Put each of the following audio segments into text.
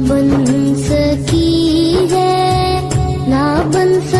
ना बन सकी है ना बन सकी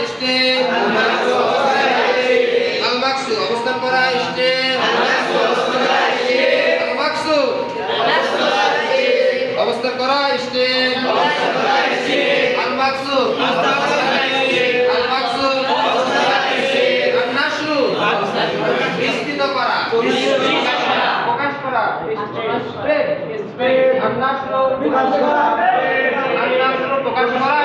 ইস্টে আলমাকসু অবস্থান করা ইস্টে আলমাকসু অবস্থান করা ইস্টে আলমাকসু আলমাকসু আন্নাসু, বিস্তৃত প্রকাশ করা প্রকাশ করা প্রকাশ করা